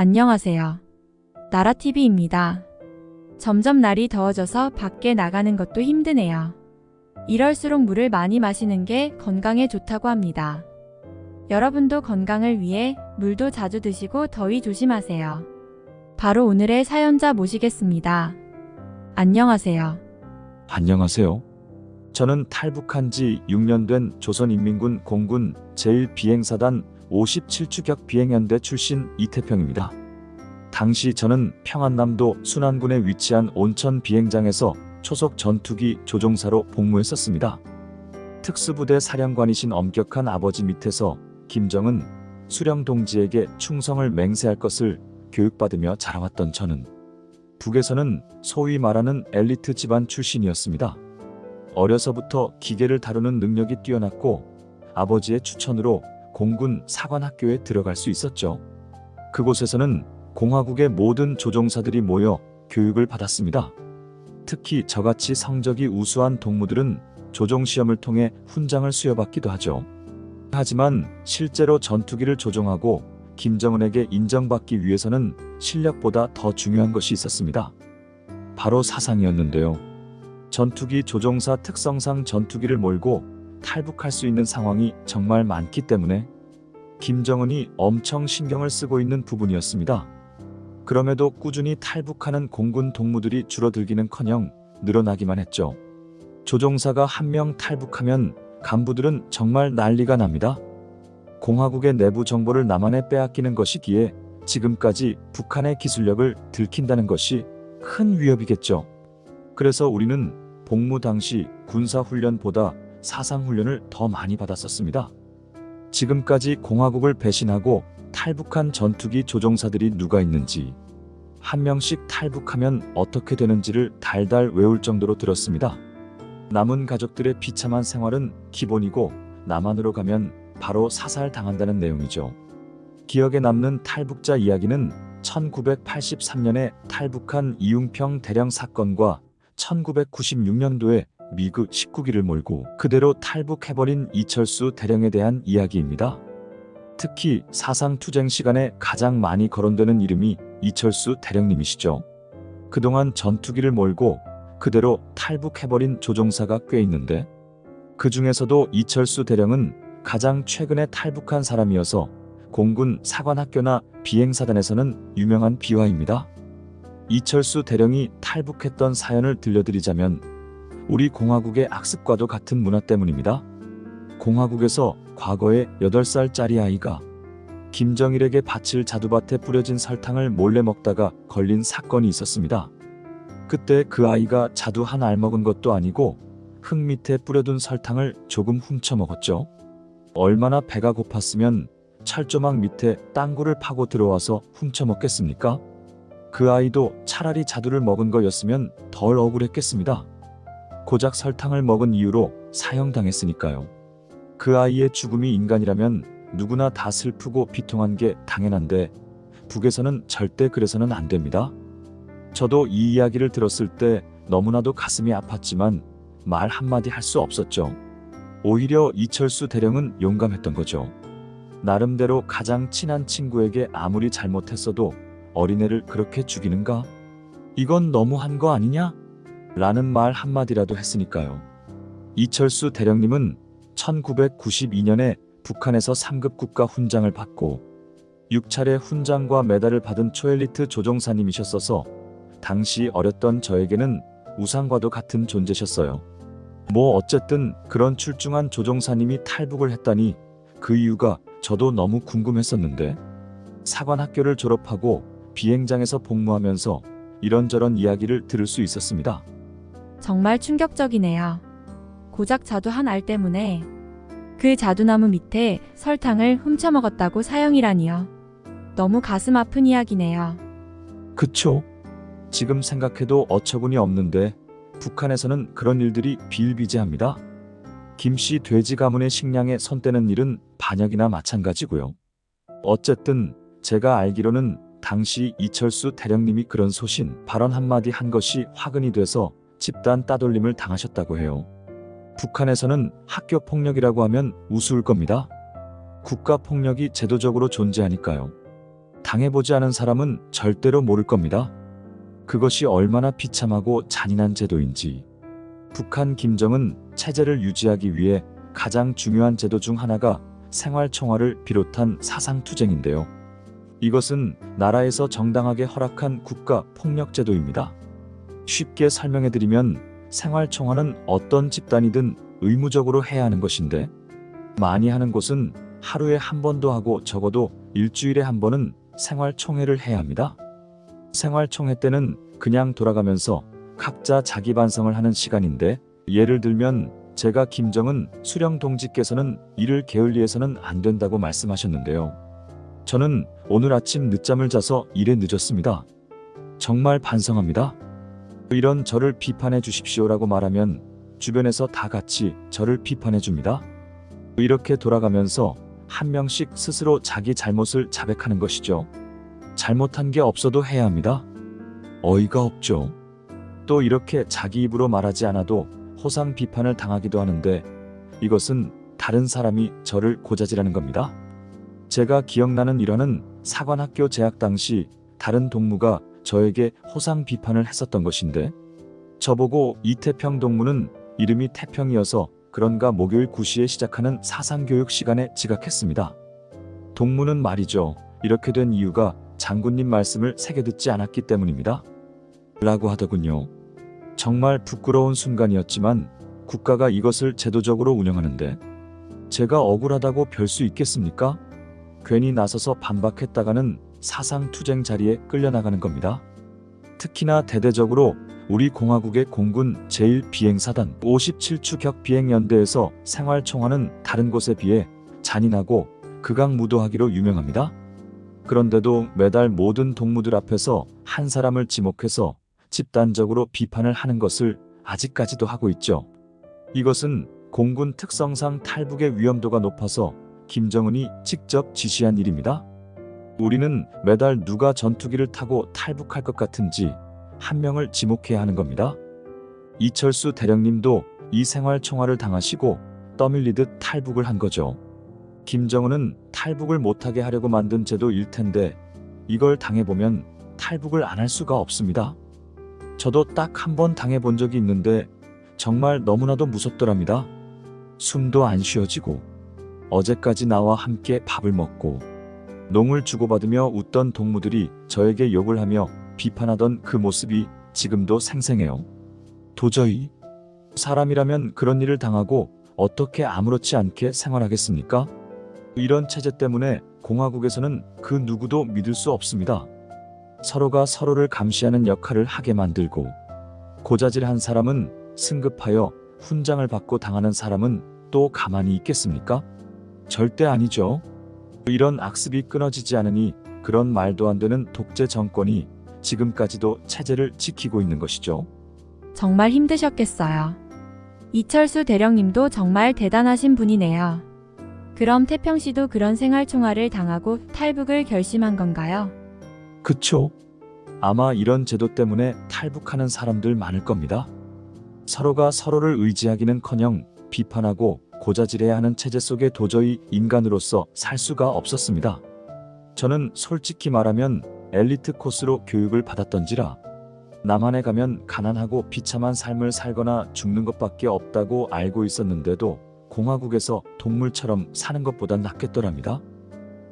안녕하세요. 나라TV입니다. 점점 날이 더워져서 밖에 나가는 것도 힘드네요. 이럴수록 물을 많이 마시는 게 건강에 좋다고 합니다. 여러분도 건강을 위해 물도 자주 드시고 더위 조심하세요. 바로 오늘의 사연자 모시겠습니다. 안녕하세요. 안녕하세요. 저는 탈북한 지 6년 된 조선인민군 공군 제1비행사단 57추격 비행연대 출신 이태평입니다. 당시 저는 평안남도 순안군에 위치한 온천 비행장에서 초속 전투기 조종사로 복무했었습니다. 특수부대 사령관이신 엄격한 아버지 밑에서 김정은 수령 동지에게 충성을 맹세할 것을 교육받으며 자라왔던 저는 북에서는 소위 말하는 엘리트 집안 출신이었습니다. 어려서부터 기계를 다루는 능력이 뛰어났고 아버지의 추천으로 공군 사관학교에 들어갈 수 있었죠. 그곳에서는 공화국의 모든 조종사들이 모여 교육을 받았습니다. 특히 저같이 성적이 우수한 동무들은 조종 시험을 통해 훈장을 수여받기도 하죠. 하지만 실제로 전투기를 조종하고 김정은에게 인정받기 위해서는 실력보다 더 중요한 것이 있었습니다. 바로 사상이었는데요. 전투기 조종사 특성상 전투기를 몰고 탈북할 수 있는 상황이 정말 많기 때문에 김정은이 엄청 신경을 쓰고 있는 부분이었습니다. 그럼에도 꾸준히 탈북하는 공군 동무들이 줄어들기는커녕 늘어나기만 했죠. 조종사가 한 명 탈북하면 간부들은 정말 난리가 납니다. 공화국의 내부 정보를 남한에 빼앗기는 것이기에 지금까지 북한의 기술력을 들킨다는 것이 큰 위협이겠죠. 그래서 우리는 복무 당시 군사훈련보다 사상훈련을 더 많이 받았었습니다. 지금까지 공화국을 배신하고 탈북한 전투기 조종사들이 누가 있는지, 한 명씩 탈북하면 어떻게 되는지를 달달 외울 정도로 들었습니다. 남은 가족들의 비참한 생활은 기본이고 남한으로 가면 바로 사살당한다는 내용이죠. 기억에 남는 탈북자 이야기는 1983년에 탈북한 이웅평 대령 사건과 1996년도에 미국 19기를 몰고 그대로 탈북해버린 이철수 대령에 대한 이야기입니다. 특히 사상투쟁 시간에 가장 많이 거론되는 이름이 이철수 대령님이시죠. 그동안 전투기를 몰고 그대로 탈북해버린 조종사가 꽤 있는데 그 중에서도 이철수 대령은 가장 최근에 탈북한 사람이어서 공군 사관학교나 비행사단에서는 유명한 비화입니다. 이철수 대령이 탈북했던 사연을 들려드리자면 우리 공화국의 악습과도 같은 문화 때문입니다. 공화국에서 과거에 8살짜리 아이가 김정일에게 바칠 자두밭에 뿌려진 설탕을 몰래 먹다가 걸린 사건이 있었습니다. 그때 그 아이가 자두 한 알 먹은 것도 아니고 흙 밑에 뿌려둔 설탕을 조금 훔쳐 먹었죠. 얼마나 배가 고팠으면 철조망 밑에 땅굴을 파고 들어와서 훔쳐 먹겠습니까? 그 아이도 차라리 자두를 먹은 거였으면 덜 억울했겠습니다. 고작 설탕을 먹은 이유로 사형당했으니까요. 그 아이의 죽음이 인간이라면 누구나 다 슬프고 비통한 게 당연한데 북에서는 절대 그래서는 안 됩니다. 저도 이 이야기를 들었을 때 너무나도 가슴이 아팠지만 말 한마디 할 수 없었죠. 오히려 이철수 대령은 용감했던 거죠. 나름대로 가장 친한 친구에게 아무리 잘못했어도 어린애를 그렇게 죽이는가? 이건 너무한 거 아니냐? 라는 말 한마디라도 했으니까요. 이철수 대령님은 1992년에 북한에서 3급 국가 훈장을 받고 6차례 훈장과 메달을 받은 초엘리트 조종사님이셨어서 당시 어렸던 저에게는 우상과도 같은 존재셨어요. 뭐 어쨌든 그런 출중한 조종사님이 탈북을 했다니 그 이유가 저도 너무 궁금했었는데 사관학교를 졸업하고 비행장에서 복무하면서 이런저런 이야기를 들을 수 있었습니다. 정말 충격적이네요. 고작 자두 한 알 때문에 그 자두나무 밑에 설탕을 훔쳐 먹었다고 사형이라니요. 너무 가슴 아픈 이야기네요. 그쵸? 지금 생각해도 어처구니 없는데 북한에서는 그런 일들이 비일비재합니다. 김씨 돼지 가문의 식량에 손 떼는 일은 반역이나 마찬가지고요. 어쨌든 제가 알기로는 당시 이철수 대령님이 그런 소신 발언 한마디 한 것이 화근이 돼서 집단 따돌림을 당하셨다고 해요. 북한에서는 학교 폭력이라고 하면 우스울 겁니다. 국가 폭력이 제도적으로 존재하니까요. 당해보지 않은 사람은 절대로 모를 겁니다. 그것이 얼마나 비참하고 잔인한 제도인지. 북한 김정은 체제를 유지하기 위해 가장 중요한 제도 중 하나가 생활총화를 비롯한 사상투쟁인데요. 이것은 나라에서 정당하게 허락한 국가 폭력 제도입니다. 쉽게 설명해드리면 생활총화는 어떤 집단이든 의무적으로 해야 하는 것인데 많이 하는 곳은 하루에 한 번도 하고 적어도 일주일에 한 번은 생활총회를 해야 합니다. 생활총회 때는 그냥 돌아가면서 각자 자기 반성을 하는 시간인데 예를 들면 제가 김정은 수령 동지께서는 이를 게을리해서는 안 된다고 말씀하셨는데요. 저는 오늘 아침 늦잠을 자서 일에 늦었습니다. 정말 반성합니다. 이런 저를 비판해 주십시오라고 말하면 주변에서 다 같이 저를 비판해 줍니다. 이렇게 돌아가면서 한 명씩 스스로 자기 잘못을 자백하는 것이죠. 잘못한 게 없어도 해야 합니다. 어이가 없죠. 또 이렇게 자기 입으로 말하지 않아도 호상 비판을 당하기도 하는데 이것은 다른 사람이 저를 고자질하는 겁니다. 제가 기억나는 일화는 사관학교 재학 당시 다른 동무가 저에게 호상 비판을 했었던 것인데 저보고 이태평 동무는 이름이 태평이어서 그런가 목요일 9시에 시작하는 사상교육 시간에 지각했습니다. 동무는 말이죠. 이렇게 된 이유가 장군님 말씀을 새겨 듣지 않았기 때문입니다. 라고 하더군요. 정말 부끄러운 순간이었지만 국가가 이것을 제도적으로 운영하는데 제가 억울하다고 별 수 있겠습니까? 괜히 나서서 반박했다가는 사상 투쟁 자리에 끌려나가는 겁니다. 특히나 대대적으로 우리 공화국의 공군 제1비행사단 57추 격 비행연대에서 생활총화는 다른 곳에 비해 잔인하고 극악무도하기로 유명합니다. 그런데도 매달 모든 동무들 앞에서 한 사람을 지목해서 집단적으로 비판을 하는 것을 아직까지도 하고 있죠. 이것은 공군 특성상 탈북의 위험도가 높아서 김정은이 직접 지시한 일입니다. 우리는 매달 누가 전투기를 타고 탈북할 것 같은지 한 명을 지목해야 하는 겁니다. 이철수 대령님도 이 생활 총화를 당하시고 떠밀리듯 탈북을 한 거죠. 김정은은 탈북을 못하게 하려고 만든 제도일 텐데 이걸 당해보면 탈북을 안 할 수가 없습니다. 저도 딱 한 번 당해본 적이 있는데 정말 너무나도 무섭더랍니다. 숨도 안 쉬어지고 어제까지 나와 함께 밥을 먹고 농을 주고받으며 웃던 동무들이 저에게 욕을 하며 비판하던 그 모습이 지금도 생생해요. 도저히 사람이라면 그런 일을 당하고 어떻게 아무렇지 않게 생활하겠습니까? 이런 체제 때문에 공화국에서는 그 누구도 믿을 수 없습니다. 서로가 서로를 감시하는 역할을 하게 만들고 고자질한 사람은 승급하여 훈장을 받고 당하는 사람은 또 가만히 있겠습니까? 절대 아니죠. 이런 악습이 끊어지지 않으니 그런 말도 안 되는 독재 정권이 지금까지도 체제를 지키고 있는 것이죠. 정말 힘드셨겠어요. 이철수 대령님도 정말 대단하신 분이네요. 그럼 태평 씨도 그런 생활 총화를 당하고 탈북을 결심한 건가요? 그쵸? 아마 이런 제도 때문에 탈북하는 사람들 많을 겁니다. 서로가 서로를 의지하기는커녕 비판하고 고자질해야 하는 체제 속에 도저히 인간으로서 살 수가 없었습니다. 저는 솔직히 말하면 엘리트 코스로 교육을 받았던지라 남한에 가면 가난하고 비참한 삶을 살거나 죽는 것밖에 없다고 알고 있었는데도 공화국에서 동물처럼 사는 것보단 낫겠더랍니다.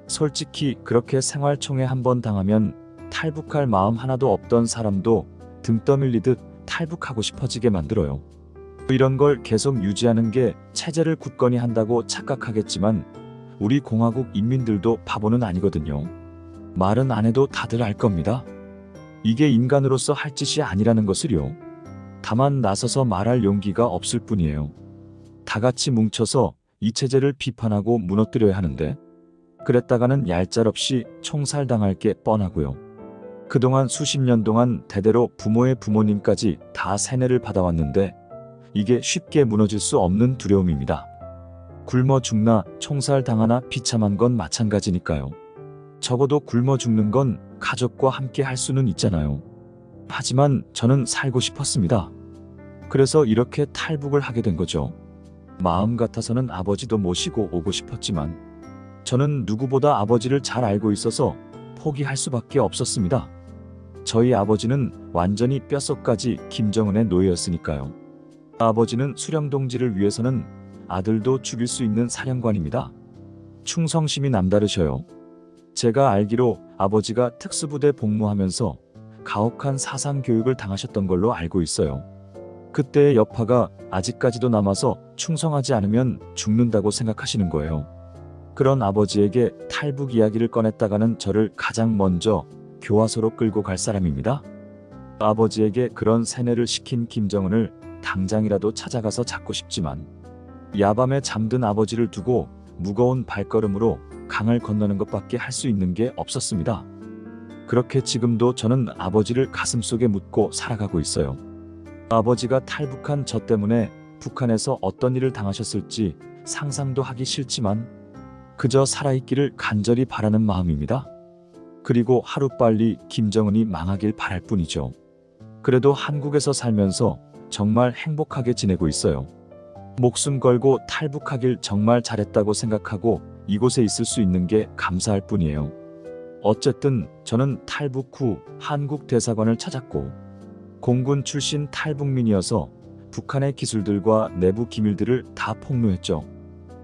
솔직히 그렇게 생활총회 한 번 당하면 탈북할 마음 하나도 없던 사람도 등 떠밀리듯 탈북하고 싶어지게 만들어요. 이런 걸 계속 유지하는 게 체제를 굳건히 한다고 착각하겠지만 우리 공화국 인민들도 바보는 아니거든요. 말은 안 해도 다들 알 겁니다. 이게 인간으로서 할 짓이 아니라는 것을요. 다만 나서서 말할 용기가 없을 뿐이에요. 다 같이 뭉쳐서 이 체제를 비판하고 무너뜨려야 하는데 그랬다가는 얄짤없이 총살당할 게 뻔하고요. 그동안 수십 년 동안 대대로 부모의 부모님까지 다 세뇌를 받아왔는데 이게 쉽게 무너질 수 없는 두려움입니다. 굶어 죽나 총살 당하나 비참한 건 마찬가지니까요. 적어도 굶어 죽는 건 가족과 함께 할 수는 있잖아요. 하지만 저는 살고 싶었습니다. 그래서 이렇게 탈북을 하게 된 거죠. 마음 같아서는 아버지도 모시고 오고 싶었지만 저는 누구보다 아버지를 잘 알고 있어서 포기할 수밖에 없었습니다. 저희 아버지는 완전히 뼛속까지 김정은의 노예였으니까요. 아버지는 수령동지를 위해서는 아들도 죽일 수 있는 사령관입니다. 충성심이 남다르셔요. 제가 알기로 아버지가 특수부대 복무하면서 가혹한 사상 교육을 당하셨던 걸로 알고 있어요. 그때의 여파가 아직까지도 남아서 충성하지 않으면 죽는다고 생각하시는 거예요. 그런 아버지에게 탈북 이야기를 꺼냈다가는 저를 가장 먼저 교화소로 끌고 갈 사람입니다. 아버지에게 그런 세뇌를 시킨 김정은을 당장이라도 찾아가서 잡고 싶지만 야밤에 잠든 아버지를 두고 무거운 발걸음으로 강을 건너는 것밖에 할 수 있는 게 없었습니다. 그렇게 지금도 저는 아버지를 가슴속에 묻고 살아가고 있어요. 아버지가 탈북한 저 때문에 북한에서 어떤 일을 당하셨을지 상상도 하기 싫지만 그저 살아있기를 간절히 바라는 마음입니다. 그리고 하루빨리 김정은이 망하길 바랄 뿐이죠. 그래도 한국에서 살면서 정말 행복하게 지내고 있어요. 목숨 걸고 탈북하길 정말 잘했다고 생각하고 이곳에 있을 수 있는 게 감사할 뿐이에요. 어쨌든 저는 탈북 후 한국 대사관을 찾았고 공군 출신 탈북민이어서 북한의 기술들과 내부 기밀들을 다 폭로했죠.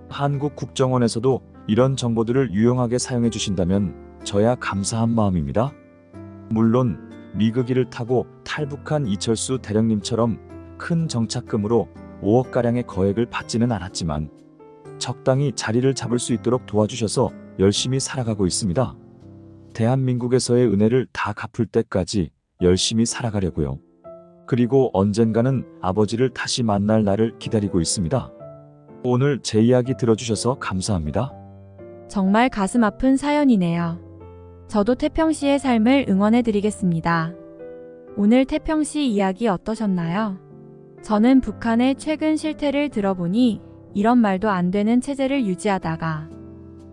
한국 국정원에서도 이런 정보들을 유용하게 사용해 주신다면 저야 감사한 마음입니다. 물론 미그기를 타고 탈북한 이철수 대령님처럼 큰 정착금으로 5억가량의 거액을 받지는 않았지만 적당히 자리를 잡을 수 있도록 도와주셔서 열심히 살아가고 있습니다. 대한민국에서의 은혜를 다 갚을 때까지 열심히 살아가려고요. 그리고 언젠가는 아버지를 다시 만날 날을 기다리고 있습니다. 오늘 제 이야기 들어주셔서 감사합니다. 정말 가슴 아픈 사연이네요. 저도 태평 씨의 삶을 응원해 드리겠습니다. 오늘 태평 씨 이야기 어떠셨나요? 저는 북한의 최근 실태를 들어보니 이런 말도 안 되는 체제를 유지하다가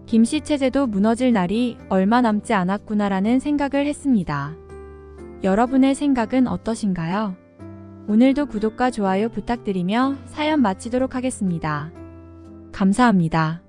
김씨 체제도 무너질 날이 얼마 남지 않았구나라는 생각을 했습니다. 여러분의 생각은 어떠신가요? 오늘도 구독과 좋아요 부탁드리며 사연 마치도록 하겠습니다. 감사합니다.